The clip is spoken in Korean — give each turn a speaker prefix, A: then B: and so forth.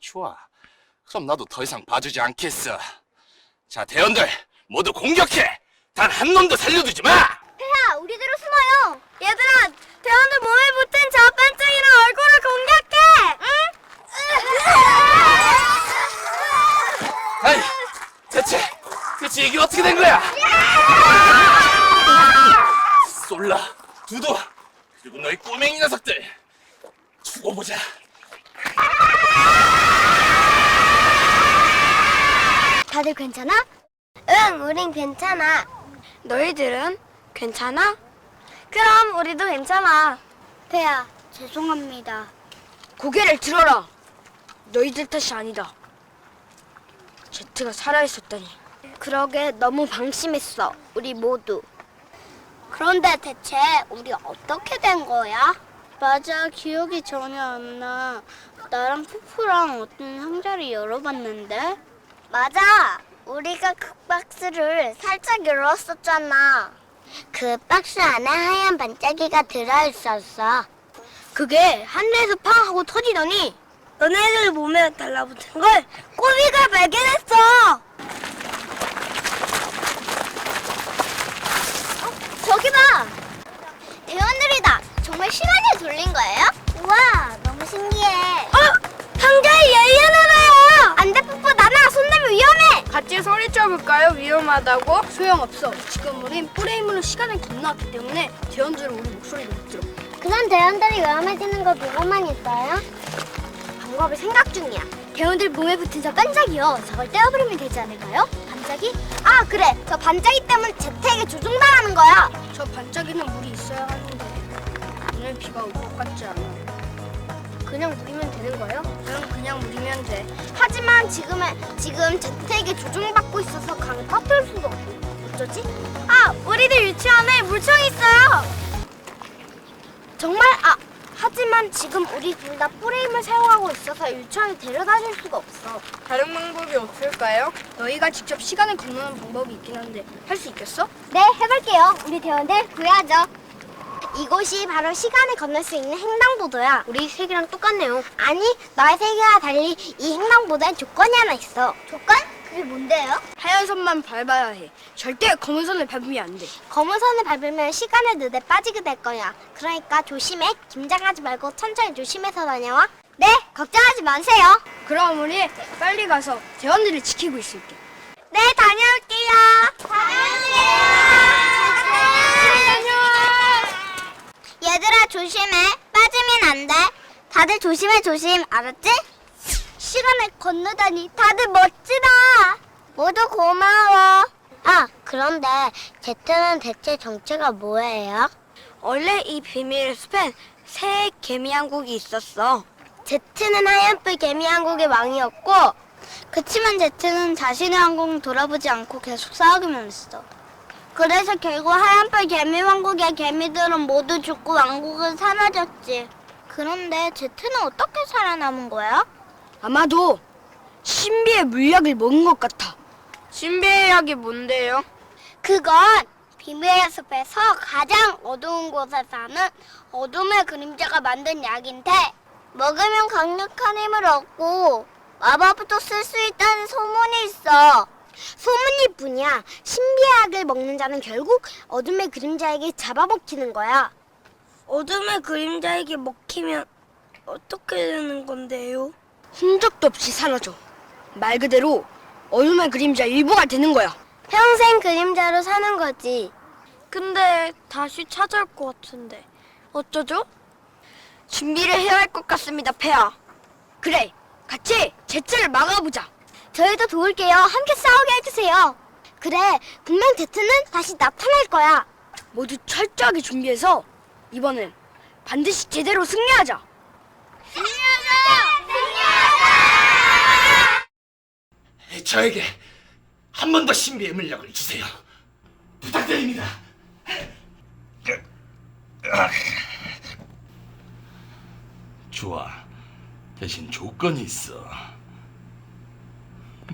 A: 좋아. 그럼 나도 더 이상 봐주지 않겠어. 자, 대원들 모두 공격해. 단 한 놈도 살려두지 마.
B: 야, 우리대로 숨어요. 얘들아, 대원들 몸에 붙은 저 반짝이는 얼굴을 공격해. 응?
A: 아이, 대체 대체 이게 어떻게 된 거야? 솔라, 두도, 그리고 너희 꼬맹이 녀석들 두고 보자.
B: 다들 괜찮아? 응, 우린 괜찮아. 너희들은 괜찮아? 그럼 우리도 괜찮아. 배야, 죄송합니다.
C: 고개를 들어라. 너희들 탓이 아니다. 제트가 살아있었다니.
B: 그러게 너무 방심했어. 우리 모두. 그런데 대체 우리 어떻게 된 거야? 맞아, 기억이 전혀 안 나. 나랑 푸푸랑 어떤 상자를 열어봤는데? 맞아. 우리가 그 박스를 살짝 열었었잖아. 그 박스 안에 하얀 반짝이가 들어있었어.
C: 그게 하늘에서 팡 하고 터지더니 너네들 몸에 달라붙은 걸
B: 꼬비가 발견했어. 저기 봐. 대원들이다. 정말 시간을 돌린 거예요?
C: 같이 소리쳐볼까요? 위험하다고? 소용없어. 지금 우린 프레임으로 시간을 건너왔기 때문에 대원들은 우리 목소리를 못 들어.
B: 그럼 대원들이 위험해지는 거 보고만 있어요? 방법을 생각 중이야. 대원들 몸에 붙은 저 반짝이요. 저걸 떼어버리면 되지 않을까요? 반짝이? 아 그래. 저 반짝이 때문에 재택에 조종당하는 거야.
C: 저 반짝이는 물이 있어야 하는데 오늘 비가 올 것 같지 않아.
B: 그냥 누리면 되는 거예요?
C: 응, 그냥 물이면 돼.
B: 하지만 지금은 지금 재택에 조종받고 있어서 강을 퍼뜨릴 수도 없고 어쩌지? 아 우리들 유치원에 물총이 있어요. 정말 아 하지만 지금 우리 둘 다 프레임을 사용하고 있어서 유치원에 데려다 줄 수가 없어.
C: 다른 방법이 없을까요? 너희가 직접 시간을 건너는 방법이 있긴 한데 할 수 있겠어?
B: 네 해볼게요. 우리 대원들 구해야죠. 이곳이 바로 시간을 건널 수 있는 횡단보도야.
C: 우리 색이랑 똑같네요.
B: 아니 너의 세계와 달리 이 횡단보도엔 조건이 하나 있어. 조건? 그게 뭔데요?
C: 하얀 선만 밟아야 해. 절대 검은 선을 밟으면 안 돼.
B: 검은 선을 밟으면 시간의 늪에 빠지게 될 거야. 그러니까 조심해. 긴장하지 말고 천천히 조심해서 다녀와. 네, 걱정하지 마세요.
C: 그럼 우리 빨리 가서 대원들을 지키고 있을게.
B: 네, 다녀올게요. 다녀올게요. 얘들아 조심해. 빠지면 안 돼. 다들 조심해 조심. 알았지? 시간을 건너다니 다들 멋지다. 모두 고마워. 아, 그런데 제트는 대체 정체가 뭐예요?
C: 원래 이 비밀의 숲엔 새 개미 왕국이 있었어.
B: 제트는 하얀뿔 개미 왕국의 왕이었고 그치만 제트는 자신의 왕국을 돌아보지 않고 계속 싸우기만 했어. 그래서 결국 하얀뿔 개미 왕국의 개미들은 모두 죽고 왕국은 사라졌지. 그런데 제트는 어떻게 살아남은 거야?
C: 아마도 신비의 물약을 먹은 것 같아. 신비의 약이 뭔데요?
B: 그건 비밀의 숲에서 가장 어두운 곳에 사는 어둠의 그림자가 만든 약인데 먹으면 강력한 힘을 얻고 마법도 쓸 수 있다는 소문이 있어. 소문일 뿐이야. 신비의 약을 먹는 자는 결국 어둠의 그림자에게 잡아먹히는 거야.
C: 어둠의 그림자에게 먹히면 어떻게 되는 건데요? 흔적도 없이 사라져. 말 그대로 어둠의 그림자 일부가 되는 거야.
B: 평생 그림자로 사는 거지.
C: 근데 다시 찾아올 것 같은데 어쩌죠? 준비를 해야 할 것 같습니다, 폐하. 그래, 같이 제트를 막아보자.
B: 저희도 도울게요. 함께 싸우게 해주세요. 그래, 분명 제트는 다시 나타날 거야.
C: 모두 철저하게 준비해서 이번엔 반드시 제대로 승리하자.
A: 저에게 한 번 더 신비의 물약을 주세요. 부탁드립니다. 좋아. 대신 조건이 있어.